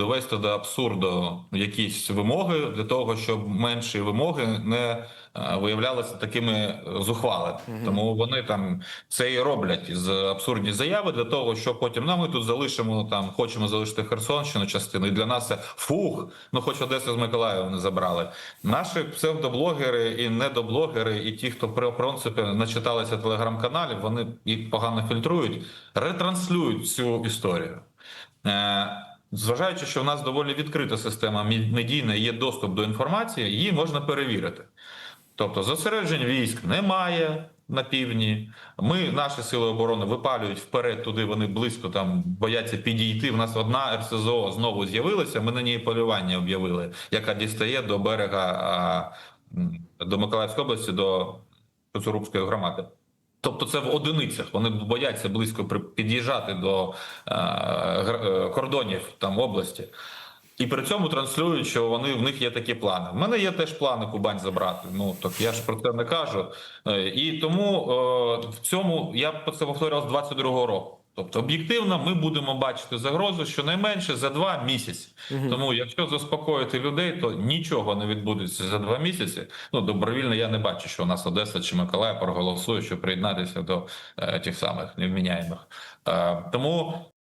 довести до абсурду якісь вимоги для того, щоб менші вимоги не е, виявлялися такими зухвалими. Тому вони там це і роблять з абсурдні заяви для того, щоб потім ну, ми тут залишимо там, хочемо залишити Херсонщину частину. І для нас це фух. Ну хоч Одесу з Миколаєва не забрали. Наші псевдоблогери і недоблогери, і ті, хто при принципі начиталися телеграм-каналів, вони їх погано фільтрують, ретранслюють цю історію. Зважаючи, що в нас доволі відкрита система медійна, є доступ до інформації, її можна перевірити. Тобто зосереджень військ немає на півдні. Ми, наші сили оборони, випалюють вперед туди. Вони близько там бояться підійти. В нас одна РСЗО знову з'явилася. Ми на ній полювання об'явили, яка дістає до берега до Миколаївської області, до Коцурубської громади. Тобто це в одиницях. Вони бояться близько під'їжджати до е, е, кордонів там області. І при цьому транслюють, що вони в них є такі плани. В мене є теж плани Кубань забрати. Ну так я ж про це не кажу. Е, І тому е, в цьому я це повторював з 22-го року. Тобто, об'єктивно, ми будемо бачити загрозу щонайменше за два місяці. Тому, якщо заспокоїти людей, то нічого не відбудеться за два місяці. Ну добровільно я не бачу, що у нас Одеса чи Миколаїв проголосує, щоб приєднатися до е, тих самих невміняємих. Е, тому